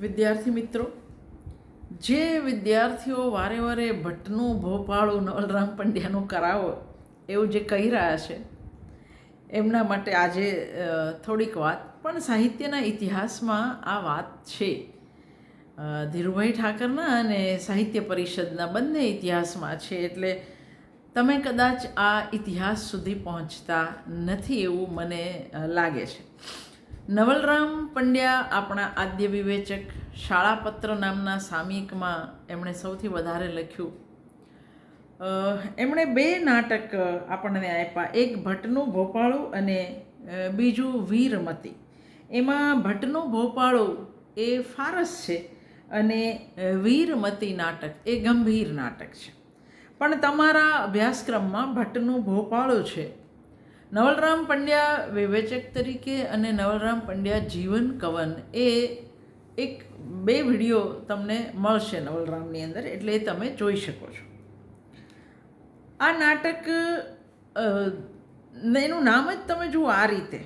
વિદ્યાર્થી મિત્રો, જે વિદ્યાર્થીઓ વારે વારે ભટ્ટનું ભોપાળું નવલરામ પંડ્યાનું કરાવો એવું જે કહી રહ્યા છે, એમના માટે આજે થોડીક વાત. પણ સાહિત્યના ઇતિહાસમાં આ વાત છે. ધીરુભાઈ ઠાકરના અને સાહિત્ય પરિષદના બંને ઇતિહાસમાં છે. એટલે તમે કદાચ આ ઇતિહાસ સુધી પહોંચતા નથી એવું મને લાગે છે. નવલરામ પંડ્યા આપણા આદ્ય વિવેચક શાળાપત્ર નામના સામયિકમાં એમણે સૌથી વધારે લખ્યું. એમણે બે નાટક આપણને આપ્યા. એક ભટ્ટનું ભોપાળું અને બીજું વીરમતી. એમાં ભટ્ટનું ભોપાળું એ ફારસ છે અને વીરમતી નાટક એ ગંભીર નાટક છે. પણ તમારા અભ્યાસક્રમમાં ભટ્ટનું ભોપાળું છે. નવલરામ પંડ્યા વિવેચક તરીકે અને નવલરામ પંડ્યા જીવન કવન એ એક બે વીડિયો તમને મળશે નવલરામની અંદર એટલે એ તમે જોઈ શકો છો. આ નાટક એનું નામ જ તમે જુઓ આ રીતે.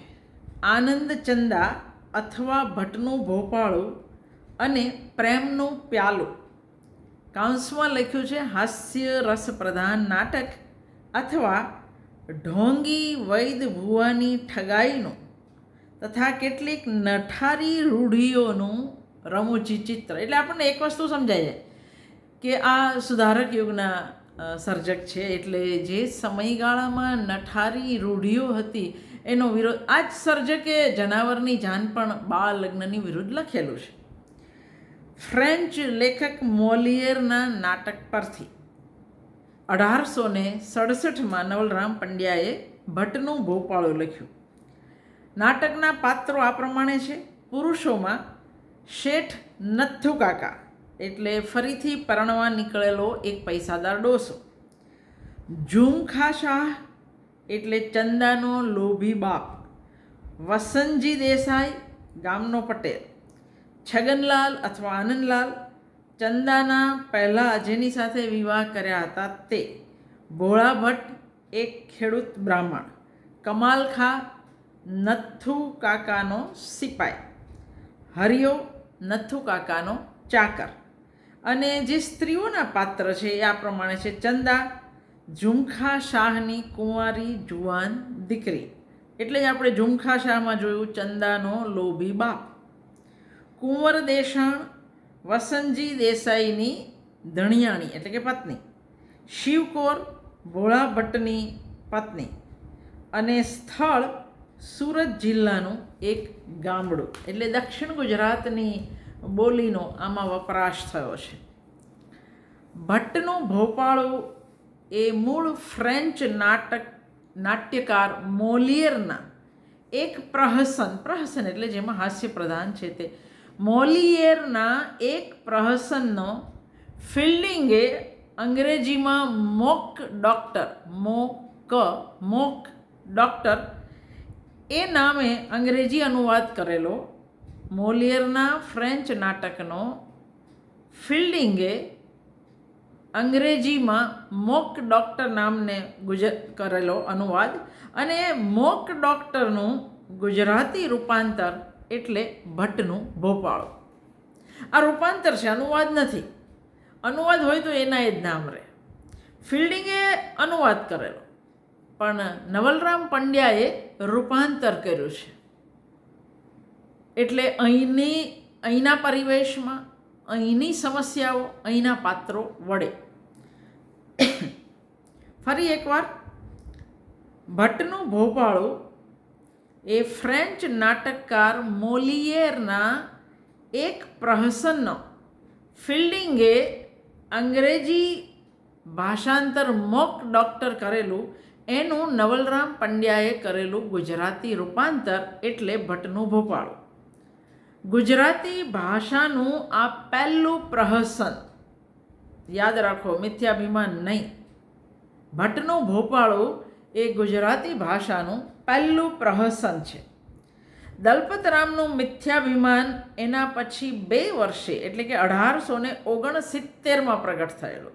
આનંદ ચંદા અથવા ભટ્ટનું ભોપાળું અને પ્રેમનું પ્યાલો. કાંસમાં લખ્યું છે હાસ્ય રસ પ્રધાન નાટક અથવા ઢોંગી વૈદ ભુવાની ઠગાઈનું તથા કેટલીક નઠારી રૂઢિઓનું રમૂજી ચિત્ર. એટલે આપણને એક વસ્તુ સમજાય જાય કે આ સુધારક યુગના સર્જક છે. એટલે જે સમયગાળામાં નઠારી રૂઢિઓ હતી, એનો વિરોધ આ જ સર્જકે જનાવરની જાન પણ બાળ લગ્નની વિરુદ્ધ લખેલું છે. ફ્રેન્ચ લેખક મોલિયરના નાટક પરથી. અઢારસો ને સડસઠમાં નવલરામ પંડ્યાએ ભટ્ટનું ભોપાળું લખ્યું. નાટકના પાત્રો આ પ્રમાણે છે. પુરુષોમાં શેઠ નથ્થુ એટલે ફરીથી પરણવા નીકળેલો એક પૈસાદાર ડોસો. ઝુમખા શાહ એટલે ચંદાનો લોભી બાપ. વસંતજી દેસાઈ ગામનો પટેલ. છગનલાલ અથવા આનંદલાલ ચંદાના પહેલાં જેની સાથે વિવાહ કર્યા હતા તે. ભોળા ભટ્ટ એક ખેડૂત બ્રાહ્મણ. કમાલ ખા નથ્થુ કાકાનો સિપાઈ. હરિયો નથ્થુ કાકાનો ચાકર. અને જે સ્ત્રીઓના પાત્ર છે એ આ પ્રમાણે છે. ચંદા, ઝુમખા શાહની કુંવારી જુવાન દીકરી. એટલે જ આપણે ઝુમખા શાહમાં જોયું ચંદાનો લોભી બાપ. કુંવર દેશાણ વસંતજી દેસાઈની ધણિયાણી, એટલે કે પત્ની. શિવકોર ભોળા ભટ્ટની પત્ની. અને સ્થળ સુરત જિલ્લાનું એક ગામડું, એટલે દક્ષિણ ગુજરાતની બોલીનો આમાં વપરાશ થયો છે. ભટ્ટનું ભોપાળું એ મૂળ ફ્રેન્ચ નાટક, નાટ્યકાર મોલિયરના એક પ્રહસન પ્રહસન એટલે જેમાં હાસ્ય પ્રધાન છે તે મોલિયરના એક પ્રહસનનો ફિલ્ડિંગે અંગ્રેજીમાં mock doctor, mock mock doctor, એ નામે અંગ્રેજી અનુવાદ કરેલો. મોલિયરના ફ્રેન્ચ નાટકનો ફિલ્ડિંગે અંગ્રેજીમાં મોક ડૉક્ટર નામને ગુજર કરેલો અનુવાદ. અને મોક ડૉક્ટરનું ગુજરાતી રૂપાંતર એટલે ભટ્ટનું ભોપાળો. આ રૂપાંતર છે, અનુવાદ નથી. અનુવાદ હોય તો એના એ જ નામ રહે. ફિલ્ડિંગે અનુવાદ કરેલો, પણ નવલરામ પંડ્યાએ રૂપાંતર કર્યું છે. એટલે અહીંની, અહીંના પરિવેશમાં, અહીંની સમસ્યાઓ, અહીંના પાત્રો વડે. ફરી એકવાર, ભટ્ટનું ભોપાળું એ ફ્રેન્ચ નાટકકાર મોલિયેરના એક પ્રહસનનો. ફિલ્ડિંગે અંગ્રેજી ભાષાંતર મોક ડૉક્ટર કરેલું, એનું નવલરામ પંડ્યાએ કરેલું ગુજરાતી રૂપાંતર એટલે ભટ્ટનું ભોપાળું. ગુજરાતી ભાષાનું આ પહેલું પ્રહસન, યાદ રાખો, મિથ્યાભિમાન નહીં ભટ્ટનું ભોપાળું એ ગુજરાતી ભાષાનું પહેલું પ્રહસન છે. દલપતરામનું મિથ્યાભિમાન એના પછી બે વર્ષે, એટલે કે અઢારસો ને ઓગણસિત્તેરમાં પ્રગટ થયેલું.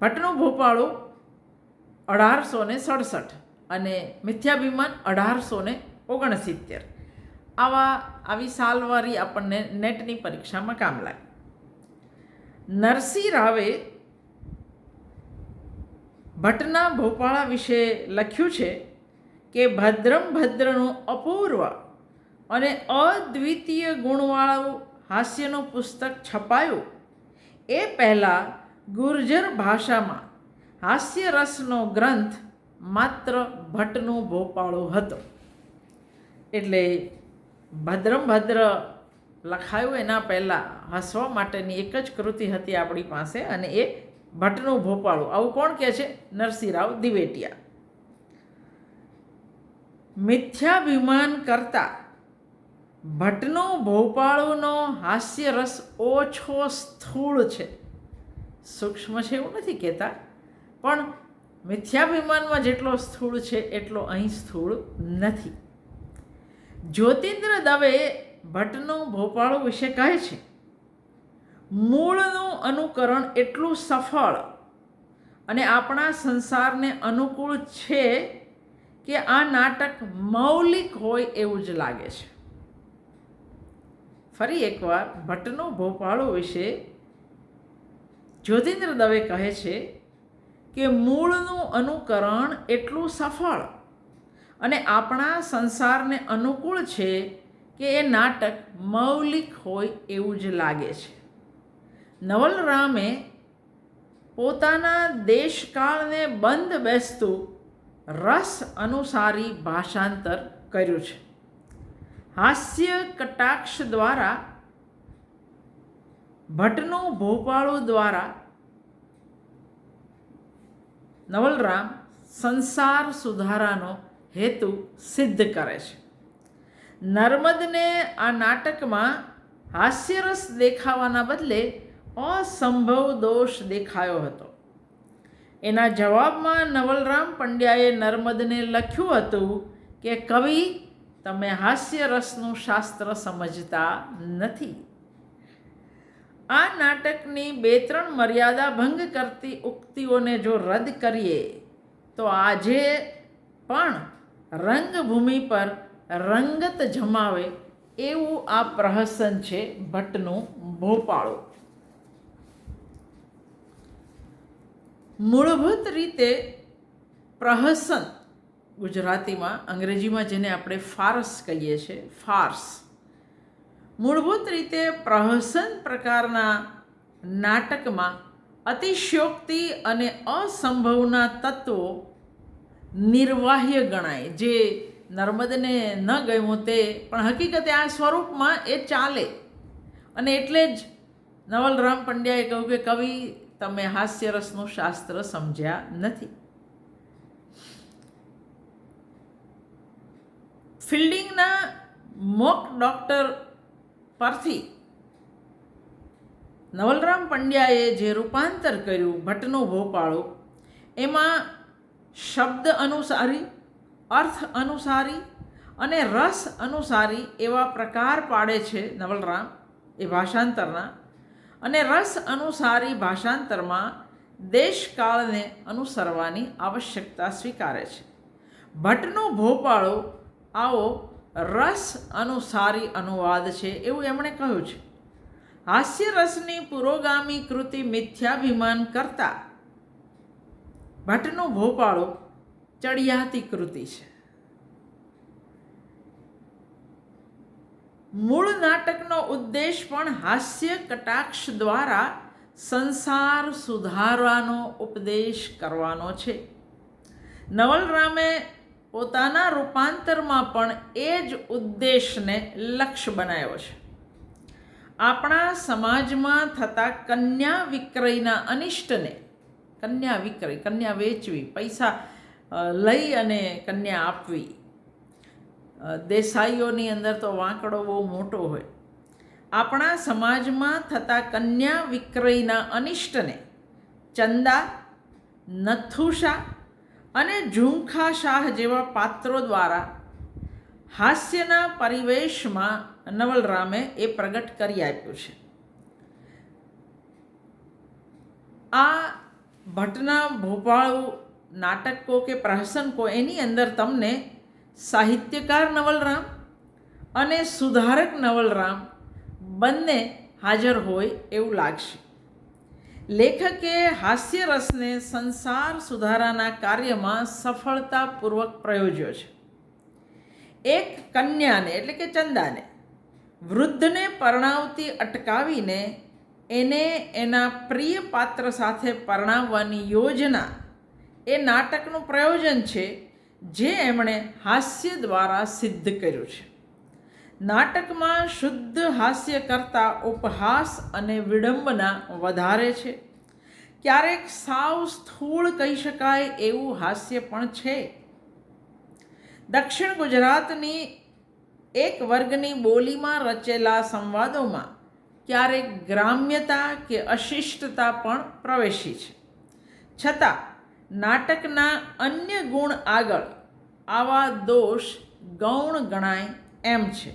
ભટ્ટનું ભોપાળું અઢારસો ને સડસઠ અને મિથ્યાભિમાન અઢારસો ને ઓગણસિત્તેર. આવા, આવી સાલવારી આપણને નેટની પરીક્ષામાં કામ લાગે. નરસિંહ રાવે ભટ્ટના ભોપાળા વિશે લખ્યું છે કે ભદ્રમ ભદ્રનું અપૂર્વ અને અદ્વિતીય ગુણવાળું હાસ્યનું પુસ્તક છપાયું. એ પહેલાં ગુર્જર ભાષામાં હાસ્ય રસનો ગ્રંથ માત્ર ભટ્ટનું ભોપાળું હતો. એટલે ભદ્રમ ભદ્ર લખાયું એના પહેલાં હસવા માટેની એક જ કૃતિ હતી આપણી પાસે અને એ ભટ્ટનું ભોપાળું. આવું કોણ કહે છે? નરસિંહરાવ દિવેટિયા. મિથ્યાભિમાન કરતા. ભટ્ટનો ભોપાળોનો હાસ્ય રસ ઓછો સ્થૂળ છે. સૂક્ષ્મ છે એવું નથી કહેતા, પણ મિથ્યાભિમાનમાં જેટલો સ્થૂળ છે એટલો અહીં સ્થૂળ નથી. જ્યોતિન્દ્ર દવે ભટ્ટનું ભોપાળું વિશે કહે છે, મૂળનું અનુકરણ એટલું સફળ અને આપણા સંસારને અનુકૂળ છે કે આ નાટક મૌલિક હોય એવું જ લાગે છે. ફરી એકવાર ભટ્ટનો ભોપાળો વિશે જ્યોતિન્દ્ર દવે કહે છે કે મૂળનું અનુકરણ એટલું સફળ અને આપણા સંસારને અનુકૂળ છે કે એ નાટક મૌલિક હોય એવું જ લાગે છે. નવલરામે પોતાના દેશકાળને બંધ બેસતું રસ અનુસારી ભાષાંતર કર્યું છે. હાસ્ય કટાક્ષ દ્વારા, ભટ્ટનું ભોપાળું દ્વારા નવલરામ સંસાર સુધારાનો હેતુ સિદ્ધ કરે છે. નર્મદને આ નાટકમાં હાસ્યરસ દેખાવાના બદલે અસંભવ દોષ દેખાયો હતો. એના જવાબમાં નવલરામ પંડ્યાએ નર્મદને લખ્યું હતું કે, કવિ, તમે હાસ્યરસનું શાસ્ત્ર સમજતા નથી. આ નાટકની બે ત્રણ મર્યાદા ભંગ કરતી ઉક્તિઓને જો રદ કરીએ, તો આજે પણ રંગભૂમિ પર રંગત જમાવે એવું આ પ્રહસન છે ભટ્ટનું ભોપાળું. મૂળભૂત રીતે પ્રહસન ગુજરાતીમાં, અંગ્રેજીમાં જેને આપણે ફારસ કહીએ છીએ, ફાર્સ. મૂળભૂત રીતે પ્રહસન પ્રકારના નાટકમાં અતિશયોક્તિ અને અસંભવના તત્વો નિર્વાહ્ય ગણાય. જે નર્મદને ન ગમ્યું તે, પણ હકીકતે આ સ્વરૂપમાં એ ચાલે. અને એટલે જ નવલરામ પંડ્યાએ કહ્યું કે કવિ તમે હાસ્યરસનું શાસ્ત્ર સમજ્યા નથી. ફિલ્ડિંગના મોક ડૉક્ટર પરથી નવલરામ પંડ્યાએ જે રૂપાંતર કર્યું, ભટ્ટનું ભોપાળો, એમાં શબ્દ અનુસારી, અર્થ અનુસારી અને રસ અનુસારી એવા પ્રકાર પાડે છે નવલરામ એ ભાષાંતરના. અને રસ અનુસારી ભાષાંતરમાં દેશકાળને અનુસરવાની આવશ્યકતા સ્વીકારે છે. ભટ્ટનો ભોપાળો આવો રસ અનુસારી અનુવાદ છે એવું એમણે કહ્યું છે. હાસ્યરસની પુરોગામી કૃતિ મિથ્યાભિમાન કરતા ભટ્ટનું ભોપાળો ચડિયાતી કૃતિ છે. મૂળ નાટકનો ઉદ્દેશ પણ હાસ્ય કટાક્ષ દ્વારા સંસાર સુધારવાનો ઉપદેશ કરવાનો છે. નવલરામે પોતાના રૂપાંતરમાં પણ એ જ ઉદ્દેશને લક્ષ્ય બનાવ્યો છે. આપણા સમાજમાં થતા કન્યા વિક્રયના અનિષ્ટને, કન્યા વિક્રય, કન્યા વેચવી, પૈસા લઈ અને કન્યા આપવી દેસાઈઓની અંદર તો વાંકડો બહુ મોટો હોય. આપણા સમાજમાં થતા કન્યા વિક્રયના અનિષ્ટને ચંદા, નથુશા અને ઝુંખા શાહ જેવા પાત્રો દ્વારા હાસ્યના પરિવેશમાં નવલરામે એ પ્રગટ કરી આપ્યું છે. આ ભટ્ટના ભોપાળું નાટકો કે પ્રહસન કો એની અંદર તમને સાહિત્યકાર નવલરામ અને સુધારક નવલરામ બંને હાજર હોય એવું લાગશે. લેખકે હાસ્યરસને સંસાર સુધારાના કાર્યમાં સફળતાપૂર્વક પ્રયોજ્યો છે. એક કન્યાને એટલે કે ચંદાને વૃદ્ધને પરણાવતી અટકાવીને એને એના પ્રિય પાત્ર સાથે પરણાવવાની યોજના એ નાટકનું પ્રયોજન છે જે એમણે હાસ્ય દ્વારા સિદ્ધ કર્યું છે. નાટકમાં શુદ્ધ હાસ્ય કરતાં ઉપહાસ અને વિડંબના વધારે છે. ક્યારેક સાવ સ્થૂળ કહી શકાય એવું હાસ્ય પણ છે. દક્ષિણ ગુજરાતની એક વર્ગની બોલીમાં રચેલા સંવાદોમાં ક્યારેક ગ્રામ્યતા કે અશિષ્ટતા પણ પ્રવેશી છે. છતાં નાટકના અન્ય ગુણ આગળ આવા દોષ ગૌણ ગણાય એમ છે.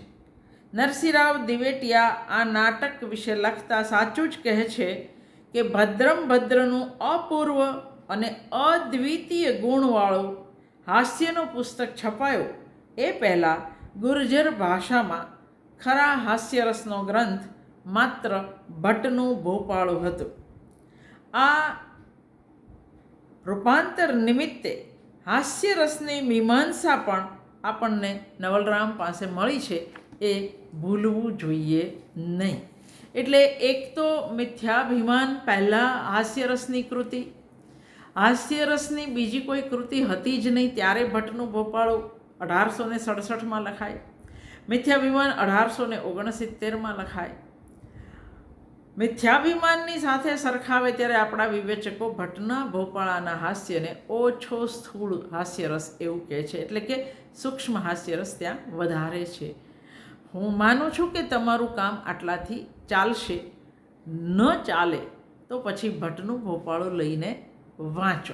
નરસિંહરાવ દિવેટિયા આ નાટક વિશે લખતા સાચું જ કહે છે કે ભદ્રમ ભદ્રનું અપૂર્વ અને અદ્વિતીય ગુણવાળું હાસ્યનું પુસ્તક છપાયું એ પહેલાં ગુર્જર ભાષામાં ખરા હાસ્યરસનો ગ્રંથ માત્ર ભટ્ટનું ભોપાળું હતું. આ રૂપાંતર નિમિત્તે હાસ્યરસની મીમાંસા પણ આપણને નવલરામ પાસે મળી છે. એ ભૂલવું જોઈએ નહીં. એટલે એક તો મિથ્યાભિમાન પહેલાં હાસ્યરસની કૃતિ. હાસ્યરસની બીજી કોઈ કૃતિ હતી જ નહીં, ત્યારે ભટ્ટનું ભોપાળું અઢારસો ને સડસઠમાં લખાય. મિથ્યાભિમાન અઢારસો ને ઓગણસિત્તેરમાં લખાય. મિથ્યાભિમાનની સાથે સરખાવે ત્યારે આપણા વિવેચકો ભટ્ટના ભોપાળાના હાસ્યને ઓછો સ્થૂળ હાસ્યરસ એવું કહે છે. એટલે કે સૂક્ષ્મ હાસ્યરસ ત્યાં વધારે છે. હું માનું છું કે તમારું કામ આટલાથી ચાલશે. ન ચાલે તો પછી ભટ્ટનું ભોપાળું લઈને વાંચો.